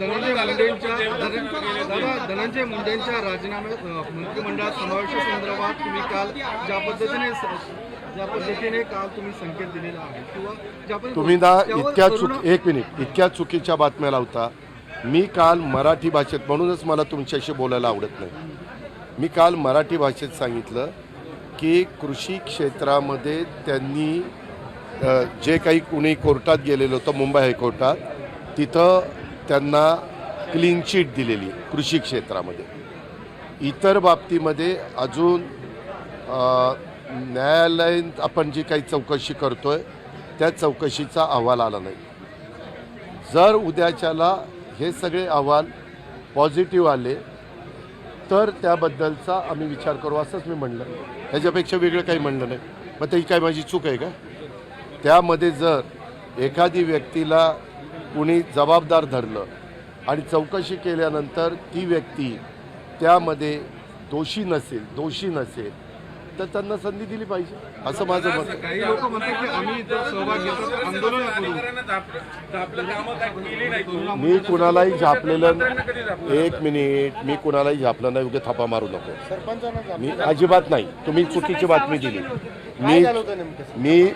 धनंजय मुंडेंच्या दादा धनंजय मुंडेंच्या राजीनामे अ, मंत्रिमंडळात समावेशासंदर्भात तुम्ही काल ज्या पद्धतीने स- ज्या पद्धतीने काल तुम्ही संकेत दिलेला आहे किंवा ज्या पद्धतीने- तुम्ही ना त्यावर इतक्या चुक एक मिनिट. इतक्या चुकीच्या बातम्या लावता. मी काल मराठी भाषेत म्हणूनच मला तुमच्याशी बोलायला आवडत नाही. मी काल मराठी भाषेत सांगितलं की कृषी क्षेत्रामध्ये त्यांनी जे काही कुणी कोर्टात गेलेलं होतं मुंबई हायकोर्टात तिथं त्यांना क्लीन चिट दिलेली आहे कृषी क्षेत्रामध्ये. इतर बाबतीमध्ये अजून न्यायालयीन आपण जी काही चौकशी करतो आहे त्या चौकशीचा अहवाल आला नाही. जर उद्याच्याला हे सगळे अहवाल पॉझिटिव्ह आले तर त्याबद्दलचा आम्ही विचार करू असंच मी म्हणलं. ह्याच्यापेक्षा वेगळं काही म्हणलं नाही. मग ही काय माझी चूक आहे का? त्यामध्ये जर एखादी व्यक्तीला कुणी जबाबदार धरलं आणि चौकशी केल्यानंतर ती व्यक्ती त्यामध्ये दोषी नसेल दोषी नसेल तर त्यांना संधी दिली पाहिजे असं माझं मत आहे. काही लोक म्हणतात मी कुणालाही झापलेलं एक मिनिट मी कुणालाही झापलं नाही उगे थापा मारू नको. मी अजिबात नाही. तुम्ही चुकीची बातमी दिली. मी मी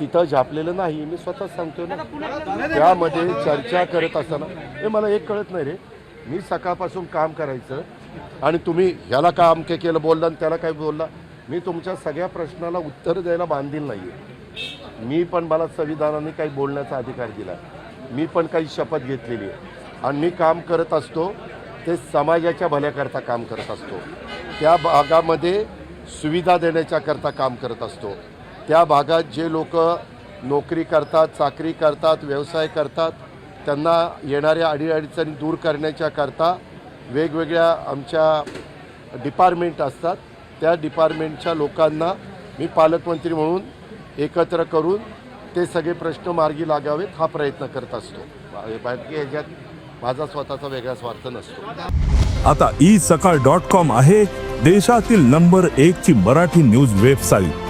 तिथं झापलेलं नाही मी स्वतःच सांगतोय ना. त्यामध्ये चर्चा करत असताना हे मला एक कळत नाही रे. मी सकाळपासून काम करायचं आणि तुम्ही ह्याला का अमके केलं बोलला आणि त्याला काय बोलला. मी तुमच्या सगळ्या प्रश्नाला उत्तर द्यायला बांधील नाही आहे मी पण मला संविधानाने काही बोलण्याचा अधिकार दिला. मी पण काही शपथ घेतलेली आहे. आणि मी काम करत असतो ते समाजाच्या भल्याकरता काम करत असतो. त्या भागामध्ये सुविधा देण्याच्याकरता काम करत असतो. त्या भागात जे लोक नोकरी करतात चाकरी करतात व्यवसाय करतात त्यांना येणाऱ्या अडीअडचणी दूर करण्याच्याकरता वेगवेगळ्या आमच्या डिपार्टमेंट असतात. त्या डिपार्टमेंटच्या लोकांना मी पालकमंत्री म्हणून एकत्र करून ते सगळे प्रश्न मार्गी लागावेत हा प्रयत्न करत असतो. बाकी ह्याच्यात माझा स्वतःचा वेगळा स्वार्थ नसतो. आता ई सकाळ डॉट कॉम आहे देशातील नंबर एक ची मराठी न्यूज वेबसाईट.